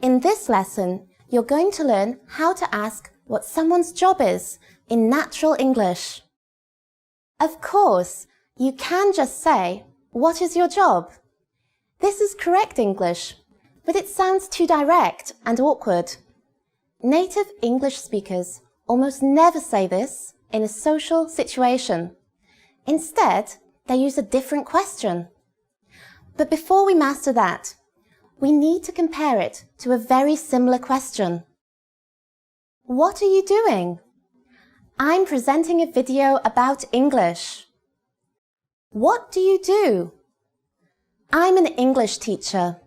In this lesson, you're going to learn how to ask what someone's job is in natural English. Of course, you can just say, what is your job? This is correct English, but it sounds too direct and awkward. Native English speakers almost never say this in a social situation. Instead, they use a different question. But before we master that, we need to compare it to a very similar question. What are you doing? I'm presenting a video about English. What do you do? I'm an English teacher.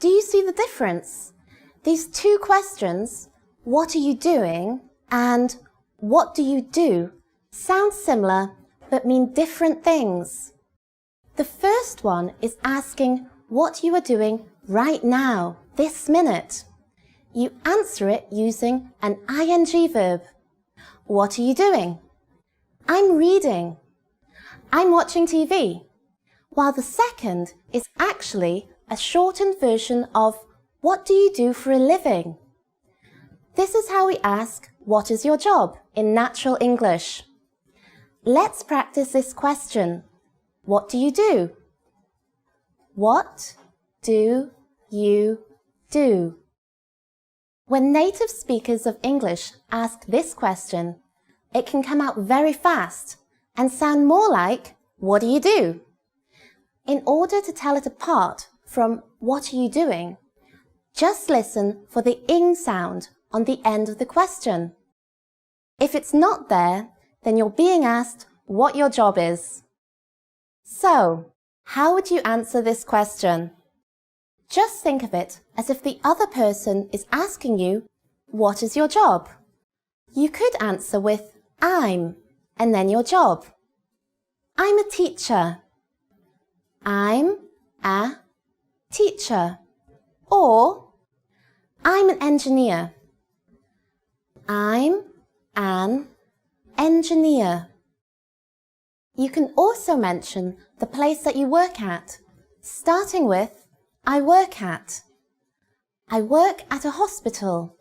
Do you see the difference? These two questions, what are you doing and what do you do, sound similar but mean different things. The first one is asking what you are doing right now, this minute. You answer it using an ing verb. What are you doing? I'm reading. I'm watching TV. While the second is actually a shortened version of what do you do for a living? This is how we ask what is your job in natural English. Let's practice this question. What do you do? What do you do? When native speakers of English ask this question, it can come out very fast and sound more like, what do you do? In order to tell it apart from what are you doing, just listen for the ing sound on the end of the question. If it's not there, then you're being asked what your job is. So, how would you answer this question? Just think of it as if the other person is asking you, what is your job? You could answer with I'm and then your job. I'm a teacher. I'm a teacher. Or I'm an engineer. I'm an engineer. You can also mention the place that you work at, starting with I work at. I work at a hospital.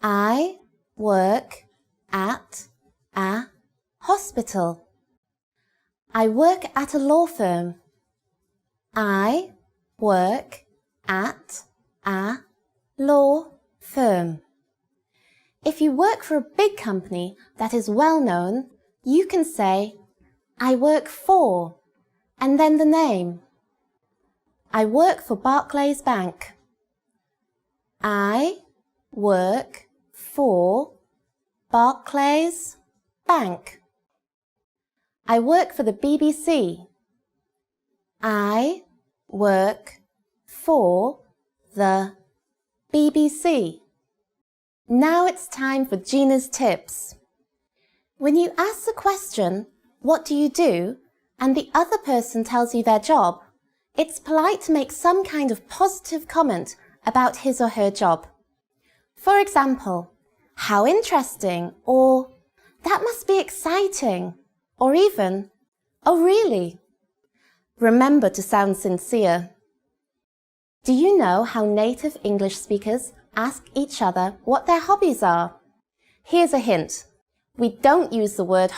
I work at a hospital. I work at a law firm. I work at a law firm. If you work for a big company that is well known, you can say, I work for, and then the name. I work for Barclays Bank. I work for Barclays Bank. I work for the BBC. I work for the BBC. Now it's time for Gina's tips. When you ask a question, what do you do? And the other person tells you their job, it's polite to make some kind of positive comment about his or her job. For example, how interesting, or that must be exciting, or even, oh really? Remember to sound sincere. Do you know how native English speakers ask each other what their hobbies are? Here's a hint. We don't use the word